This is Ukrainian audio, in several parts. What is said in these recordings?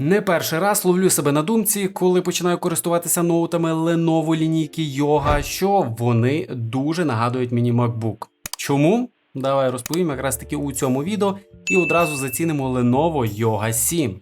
Не перший раз ловлю себе на думці, коли починаю користуватися ноутами Lenovo лінійки Yoga, що вони дуже нагадують мені MacBook. Чому? Давай розповім якраз таки у цьому відео і одразу зацінимо Lenovo Yoga 7.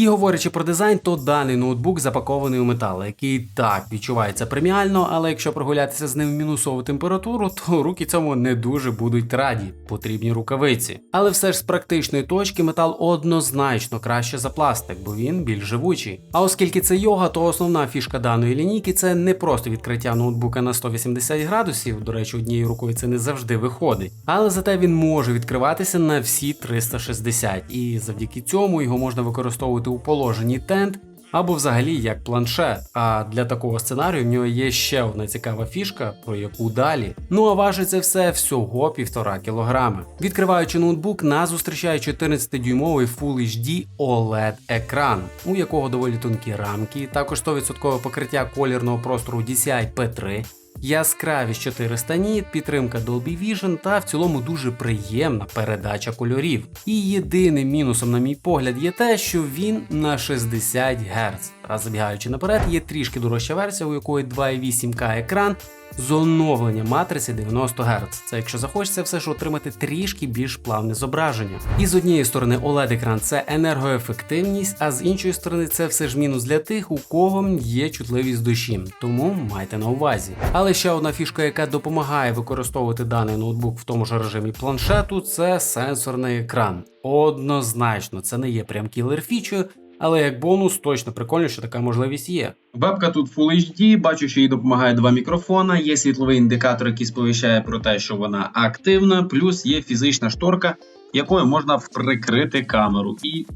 І говорячи про дизайн, то даний ноутбук запакований у метал, який так відчувається преміально, але якщо прогулятися з ним в мінусову температуру, то руки цьому не дуже будуть раді, потрібні рукавиці. Але все ж з практичної точки метал однозначно краще за пластик, бо він більш живучий. А оскільки це йога, то основна фішка даної лінійки це не просто відкриття ноутбука на 180 градусів. До речі, однією рукою це не завжди виходить. Але зате він може відкриватися на всі 360, і завдяки цьому його можна використовувати у положенні тент або взагалі як планшет. А для такого сценарію в нього є ще одна цікава фішка, про яку далі. Ну а важить це все всього півтора кілограми. Відкриваючи ноутбук, нас зустрічає 14-дюймовий Full HD OLED екран, у якого доволі тонкі рамки, також 100% покриття колірного простору DCI P3. Яскравість 400 ніт, підтримка Dolby Vision та в цілому дуже приємна передача кольорів. І єдиним мінусом, на мій погляд, є те, що він на 60 Гц. А забігаючи наперед, є трішки дорожча версія, у якої 2,8К екран з оновленням матриці 90 Гц. Це якщо захочеться все ж отримати трішки більш плавне зображення. І з однієї сторони OLED екран це енергоефективність, а з іншої сторони це все ж мінус для тих, у кого є чутливість душі. Тому майте на увазі. Але ще одна фішка, яка допомагає використовувати даний ноутбук в тому ж режимі планшету, це сенсорний екран. Однозначно, це не є прям кілер фічою, але як бонус точно прикольно, що така можливість є. Вебка тут Full HD, бачу, що їй допомагає два мікрофона, є світловий індикатор, який сповіщає про те, що вона активна, плюс є фізична шторка, якою можна прикрити камеру. І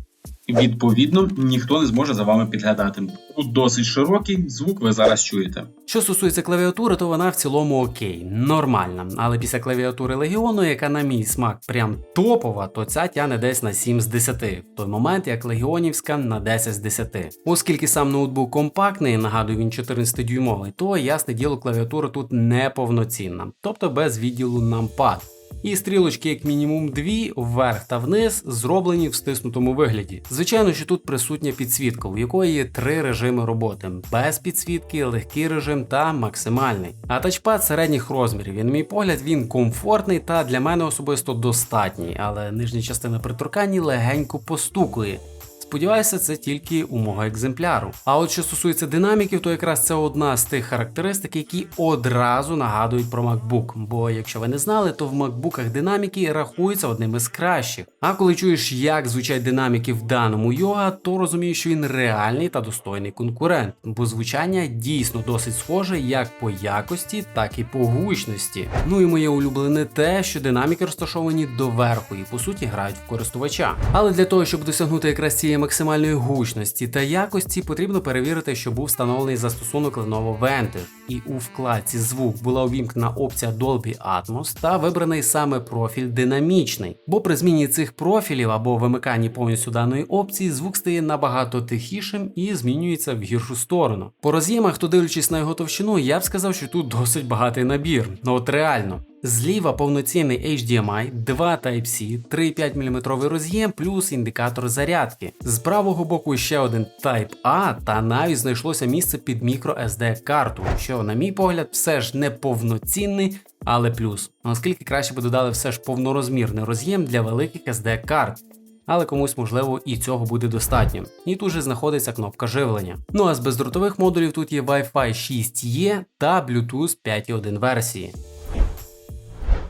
відповідно ніхто не зможе за вами підглядати. Тут досить широкий, звук ви зараз чуєте. Що стосується клавіатури, то вона в цілому окей, нормальна. Але після клавіатури Легіону, яка на мій смак прям топова, то ця тягне десь на 7 з 10, в той момент як Легіонівська на 10 з 10. Оскільки сам ноутбук компактний, нагадую, він 14-дюймовий, то ясне діло клавіатура тут неповноцінна, тобто без відділу нампад. І стрілочки, як мінімум, дві вверх та вниз, зроблені в стиснутому вигляді. Звичайно, що тут присутня підсвітка, у якої є три режими роботи: без підсвітки, легкий режим та максимальний. А тачпад середніх розмірів. І, на мій погляд, він комфортний та для мене особисто достатній, але нижня частина при торканні легенько постукує. Сподіваюся, це тільки у мого екземпляру. А от що стосується динаміків, то якраз це одна з тих характеристик, які одразу нагадують про MacBook. Бо якщо ви не знали, то в MacBookах динаміки рахуються одним із кращих. А коли чуєш, як звучать динаміки в даному Yoga, то розумієш, що він реальний та достойний конкурент, бо звучання дійсно досить схоже як по якості, так і по гучності. Ну і моє улюблене те, що динаміки розташовані доверху і по суті грають в користувача. Але для того, щоб досягнути якраз цієї максимальної гучності та якості, потрібно перевірити, що був встановлений застосунок Lenovo Vantage. І у вкладці звук була увімкнена опція Dolby Atmos та вибраний саме профіль динамічний. Бо при зміні цих профілів або вимиканні повністю даної опції, звук стає набагато тихішим і змінюється в гіршу сторону. По роз'ємах, то дивлячись на його товщину, я б сказав, що тут досить багатий набір. Ну от реально. Зліва повноцінний HDMI, 2 Type-C, 3,5 мм роз'єм плюс індикатор зарядки. З правого боку ще один Type-A та навіть знайшлося місце під microSD карту, що, на мій погляд, все ж не повноцінний, але плюс. Наскільки краще би додали все ж повнорозмірний роз'єм для великих SD карт. Але комусь, можливо, і цього буде достатньо. І тут же знаходиться кнопка живлення. Ну а з бездротових модулів тут є Wi-Fi 6E та Bluetooth 5.1 версії.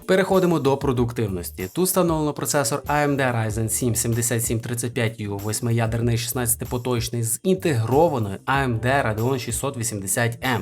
Переходимо до продуктивності. Тут встановлено процесор AMD Ryzen 7 7735U 8-ядерний 16-поточний з інтегрованою AMD Radeon 680M.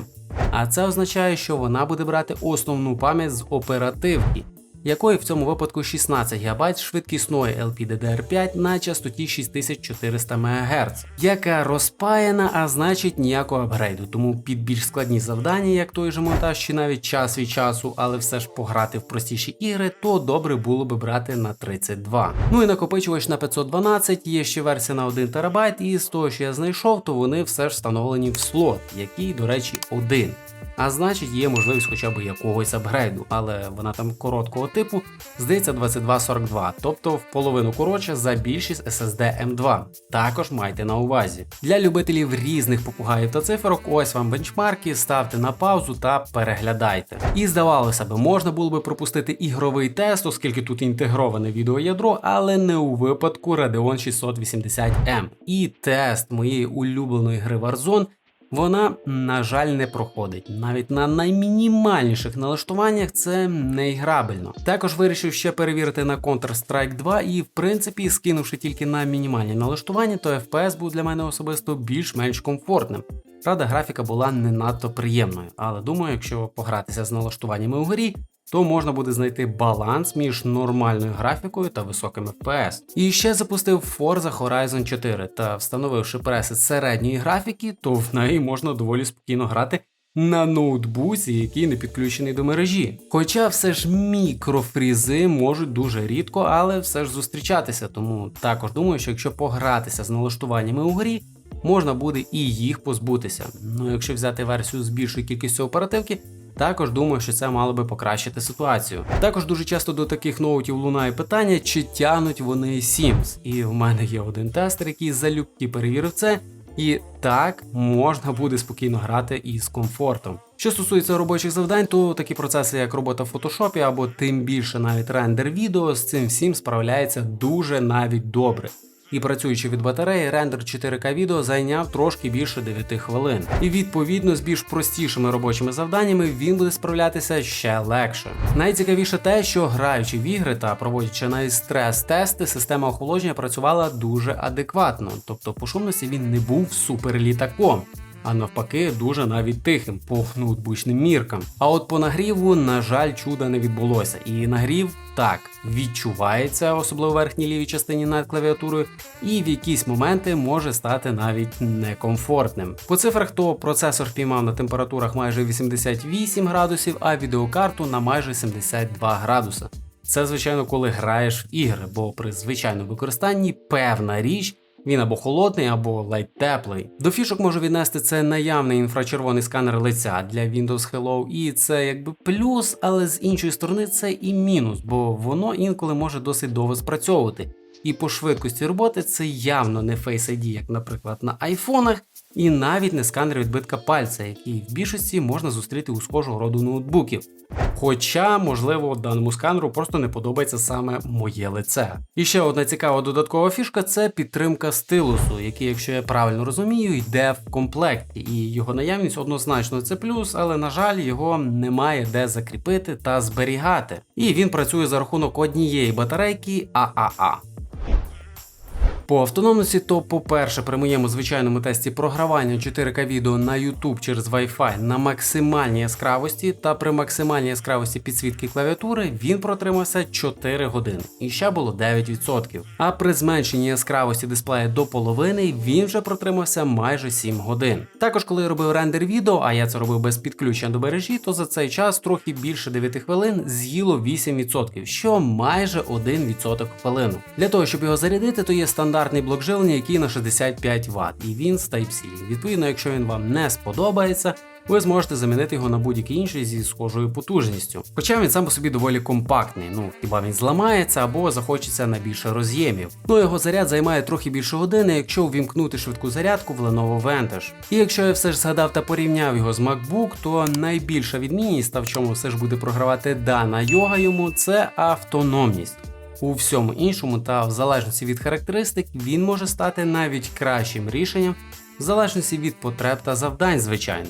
А це означає, що вона буде брати основну пам'ять з оперативки, якої в цьому випадку 16 ГБ швидкісної LPDDR5 на частоті 6400 МГц, яка розпаяна, а значить ніякого апгрейду. Тому під більш складні завдання, як той же монтаж, чи навіть час від часу, але все ж пограти в простіші ігри, то добре було би брати на 32. Ну і накопичувач на 512, є ще версія на 1 ТБ, і з того, що я знайшов, то вони все ж встановлені в слот, який, до речі, один. А значить є можливість хоча б якогось апгрейду, але вона там короткого типу, здається 2242, тобто в половину коротше за більшість SSD M2. Також майте на увазі. Для любителів різних попугаїв та циферок, ось вам бенчмарки, ставте на паузу та переглядайте. І здавалося би, можна було би пропустити ігровий тест, оскільки тут інтегроване відеоядро, але не у випадку Radeon 680M. І тест моєї улюбленої гри Warzone вона, на жаль, не проходить. Навіть на наймінімальніших налаштуваннях це не грабельно. Також вирішив ще перевірити на Counter-Strike 2 і, в принципі, скинувши тільки на мінімальні налаштування, то FPS був для мене особисто більш-менш комфортним. Правда, графіка була не надто приємною, але думаю, якщо погратися з налаштуваннями у грі, то можна буде знайти баланс між нормальною графікою та високим FPS. І ще запустив Forza Horizon 4 та встановивши пресет середньої графіки, то в неї можна доволі спокійно грати. На ноутбуці, який не підключений до мережі. Хоча все ж мікрофрізи можуть дуже рідко, але все ж зустрічатися. Тому також думаю, що якщо погратися з налаштуваннями у грі, можна буде і їх позбутися. Ну якщо взяти версію з більшою кількістю оперативки, також думаю, що це мало би покращити ситуацію. Також дуже часто до таких ноутів лунає питання, чи тягнуть вони Sims. І в мене є один тестер, який залюбки перевірив це. І так можна буде спокійно грати із комфортом. Що стосується робочих завдань, то такі процеси, як робота в фотошопі або тим більше навіть рендер відео, з цим всім справляється дуже навіть добре. І працюючи від батареї, рендер 4К відео зайняв трошки більше 9 хвилин. І відповідно з більш простішими робочими завданнями він буде справлятися ще легше. Найцікавіше те, що граючи в ігри та проводячи на стрес-тести, система охолодження працювала дуже адекватно, тобто по шумності він не був суперлітаком. А навпаки, дуже навіть тихим по ноутбучним міркам. А от по нагріву, на жаль, чуда не відбулося. І нагрів так відчувається, особливо в верхній лівій частині над клавіатурою, і в якісь моменти може стати навіть некомфортним. По цифрах то процесор піймав на температурах майже 88 градусів, а відеокарту на майже 72 градуса. Це, звичайно, коли граєш в ігри, бо при звичайному використанні певна річ. Він або холодний, або ледь теплий. До фішок можу віднести це наявний інфрачервоний сканер лиця для Windows Hello, і це якби плюс, але з іншої сторони це і мінус, бо воно інколи може досить довго спрацьовувати. І по швидкості роботи це явно не Face ID, як, наприклад, на айфонах, і навіть не сканер відбитка пальця, який в більшості можна зустріти у схожого роду ноутбуків. Хоча, можливо, даному сканеру просто не подобається саме моє лице. І ще одна цікава додаткова фішка це підтримка стилусу, який, якщо я правильно розумію, йде в комплекті, і його наявність однозначно це плюс, але на жаль, його немає де закріпити та зберігати. І він працює за рахунок однієї батарейки ААА. По автономності, то, по-перше, при моєму звичайному тесті програвання 4К відео на YouTube через Wi-Fi на максимальній яскравості та при максимальній яскравості підсвітки клавіатури він протримався 4 години і ще було 9%. А при зменшенні яскравості дисплея до половини він вже протримався майже 7 годин. Також, коли я робив рендер відео, а я це робив без підключення до мережі, то за цей час трохи більше 9 хвилин з'їло 8%, що майже 1% хвилину. Для того, щоб його зарядити, то є стандарт стандартний блок живлення, який на 65 Вт, і він з Type-C. Відповідно, якщо він вам не сподобається, ви зможете замінити його на будь-який інший зі схожою потужністю. Хоча він сам по собі доволі компактний, ну хіба він зламається або захочеться на більше роз'ємів. Ну його заряд займає трохи більше години, якщо увімкнути швидку зарядку в Lenovo Vantage. І якщо я все ж згадав та порівняв його з MacBook, то найбільша відмінність, та в чому все ж буде програвати дана йога йому, це автономність. У всьому іншому та в залежності від характеристик він може стати навіть кращим рішенням в залежності від потреб та завдань, звичайно.